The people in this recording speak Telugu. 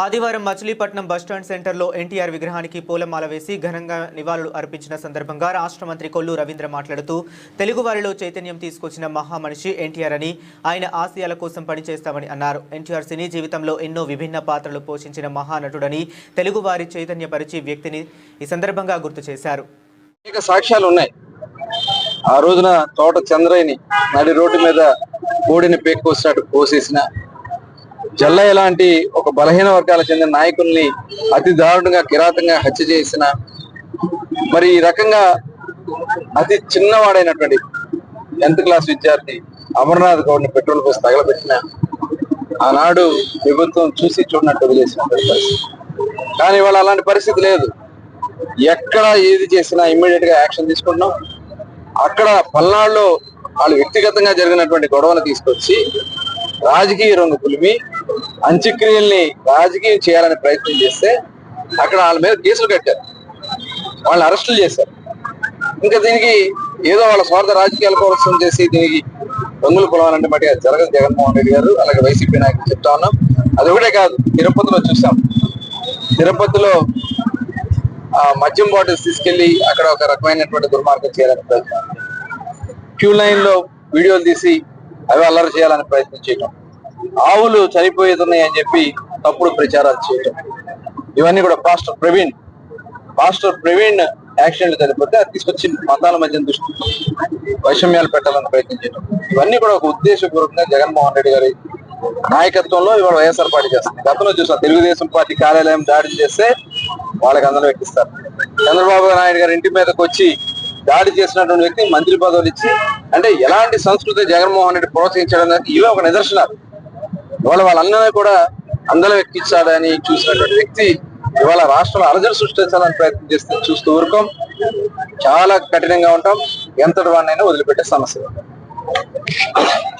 ఆదివారం మచిలీపట్నం బస్టాండ్ సెంటర్లో ఎన్టీఆర్ విగ్రహానికి పూలమాల వేసి ఘనంగా నివాళులు అర్పించిన సందర్భంగా రాష్ట్ర మంత్రి కొల్లు రవీంద్ర మాట్లాడుతూ తెలుగువారిలో చైతన్యం తీసుకొచ్చిన మహామనిషి ఎన్టీఆర్ అని ఆయన ఆశయాల కోసం పనిచేస్తామని అన్నారు. ఎన్టీఆర్ సినీ జీవితంలో ఎన్నో విభిన్న పాత్రలు పోషించిన మహానటుడని తెలుగువారి చైతన్యపరిచి వ్యక్తిని ఈ సందర్భంగా గుర్తు చేశారు. సాక్ష్యాలు ఉన్నాయి. ఆ రోజున తోట చంద్రయ్యని నడి రోడ్డు మీద కోడిని పేక్కొచ్చినట్టు కోసేసిన జల్లయ్య లాంటి ఒక బలహీన వర్గాలకు చెందిన నాయకుల్ని అతి దారుణంగా కిరాతంగా హత్య చేసిన మరి ఈ రకంగా అతి చిన్నవాడైనటువంటి టెన్త్ క్లాస్ విద్యార్థి అమర్నాథ్ గౌడ్ని పెట్రోల్ పోసి తగలబెట్టిన ఆనాడు ప్రభుత్వం చూసి చూడనట్టు చేసిన పరిస్థితి. కానీ ఇవాళ అలాంటి పరిస్థితి లేదు. ఎక్కడ ఏది చేసినా ఇమ్మీడియట్గా యాక్షన్ తీసుకుంటున్నాం. అక్కడ పల్నాడులో వాళ్ళు వ్యక్తిగతంగా జరిగినటువంటి గొడవను తీసుకొచ్చి రాజకీయ రంగు పులిమి అంత్యక్రియల్ని రాజకీయం చేయాలని ప్రయత్నం చేస్తే అక్కడ వాళ్ళ మీద కేసులు కట్టారు. వాళ్ళని అరెస్టులు చేశారు. ఇంకా దీనికి ఏదో వాళ్ళ స్వార్థ రాజకీయాల కోసం చేసి దీనికి రంగులు పొలవాలంటే మట్టి అది జరగదు జగన్మోహన్ రెడ్డి గారు. అలాగే వైసీపీ నాయకులు చెప్తా ఉన్నాం. అది ఒకటే కాదు తిరుపతిలో చూసాం. తిరుపతిలో ఆ మద్యం బాటిల్స్ తీసుకెళ్ళి అక్కడ ఒక రకమైనటువంటి దుర్మార్గం చేయాలని ప్రయత్నం. క్యూ లైన్లో వీడియోలు తీసి అవి అల్లరి చేయాలని ప్రయత్నం చేయటం. ఆవులు చనిపోతున్నాయి అని చెప్పి తప్పుడు ప్రచారాలు చేయటం. ఇవన్నీ కూడా పాస్టర్ ప్రవీణ్ పాస్టర్ ప్రవీణ్ యాక్షన్లు చనిపోతే అది తీసుకొచ్చి మతాల మధ్య దృష్టి వైషమ్యాలు పెట్టాలని ప్రయత్నం చేయడం ఇవన్నీ కూడా ఒక ఉద్దేశపూర్వకంగా జగన్మోహన్ రెడ్డి గారి నాయకత్వంలో ఇవాళ వైఎస్ఆర్ పార్టీ చేస్తుంది. గతంలో చూసాం తెలుగుదేశం పార్టీ కార్యాలయం దాడి చేస్తే వాళ్ళకి అందరూ ఎక్కిస్తారు చంద్రబాబు నాయుడు గారి ఇంటి మీదకి వచ్చి దాడి చేసినటువంటి వ్యక్తి మంత్రి పదవులు ఇచ్చి అంటే ఎలాంటి సంస్కృతి జగన్మోహన్ రెడ్డి ప్రోత్సహించడం ఇవే ఒక నిదర్శనాలు. ఇవాళ వాళ్ళందరినీ కూడా అందరూ ఎక్కించాలని చూసినటువంటి వ్యక్తి ఇవాళ రాష్ట్రంలో అలజడి సృష్టించాలని ప్రయత్నం చేస్తే చూస్తూ ఊరుకోం. చాలా కఠినంగా ఉంటాం. ఎంతటి వాడినైనా వదిలిపెట్టే సమస్య